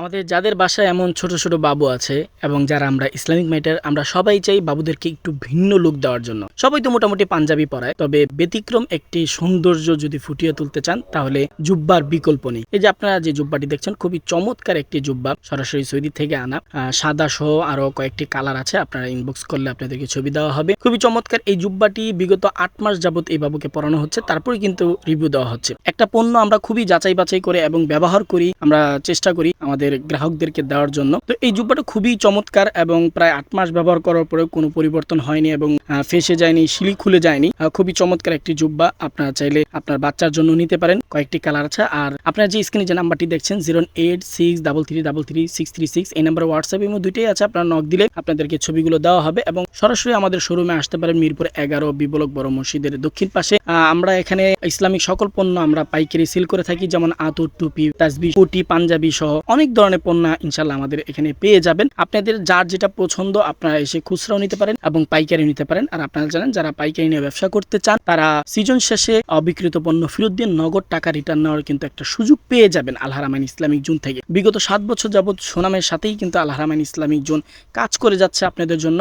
আমাদের যাদের বাসায় এমন ছোট ছোট বাবু আছে এবং যারা আমরা ইসলামিক ম্যাটার, আমরা সবাই চাই বাবুদেরকে একটু ভিন্ন লুক দেওয়ার জন্য। সবাই তো মোটামুটি পাঞ্জাবি পরায়, তবে ব্যতিক্রম একটি সৌন্দর্য যদি ফুটিয়ে তুলতে চান, তাহলে জুব্বার বিকল্প নেই। এই যে আপনারা যে জুব্বাটি দেখছেন, খুবই চমৎকার একটি জুব্বা, সরাসরি সৌদি থেকে আনা। সাদা সহ আরও কয়েকটি কালার আছে, আপনারা ইনবক্স করলে আপনাদেরকে ছবি দেওয়া হবে। খুবই চমৎকার, এই জুব্বাটি বিগত আট মাস যাবত এই বাবুকে পরানো হচ্ছে, তারপরে কিন্তু রিভিউ দেওয়া হচ্ছে। একটা পণ্য আমরা খুবই যাচাই বাছাই করে এবং ব্যবহার করি, আমরা চেষ্টা করি আমাদের গ্রাহকদেরকে দেওয়ার জন্য। তো এই জুব্বাটা খুবই চমৎকার এবং প্রায় আট মাস ব্যবহার করার পরেও কোনো পরিবর্তন হয়নি এবং ফেসে যায়নি, শিলি খুলে যায়নি। খুবই চমৎকার একটি জুব্বা। আপনারা চাইলে আপনার বাচ্চার জন্য নিতে পারেন। কয়েকটি কালার আছে। আর আপনারা যে স্ক্রিনে যে নাম্বারটি দেখছেন zero eight six double three double three six three six এই নাম্বার হোয়াটসঅ্যাপ এবং দুইটাই আছে। আপনারা নক দিলে আপনাদেরকে ছবিগুলো দেওয়া হবে এবং সরাসরি আমাদের শোরুমে আসতে পারেন মিরপুর এগারো বিবলক বড় মসজিদের দক্ষিণ পাশে। আমরা এখানে ইসলামিক সকল পণ্য আমরা পাইকারি সেল করে থাকি, যেমন আতর টুপি তাসবি কোটি পাঞ্জাবি সহ অনেক ধরনের পণ্য ইনশাল্লাহ আমাদের এখানে পেয়ে যাবেন। আপনাদের যার যেটা পছন্দ আপনারা এসে খুচরাও নিতে পারেন এবং পাইকারি নিতে পারেন। আর আপনারা জানেন, যারা পাইকারি নিয়ে ব্যবসা করতে চান, তারা সিজন শেষে অবিকৃত পণ্য ফেরত দিয়ে নগদ টাকা রিটার্ন নেওয়ার কিন্তু একটা সুযোগ পেয়ে যাবেন আলহারামাইন ইসলামিক জোন থেকে। বিগত সাত বছর যাবৎ সুনামের সাথেই কিন্তু আলহারামাইন ইসলামিক জোন কাজ করে যাচ্ছে আপনাদের জন্য।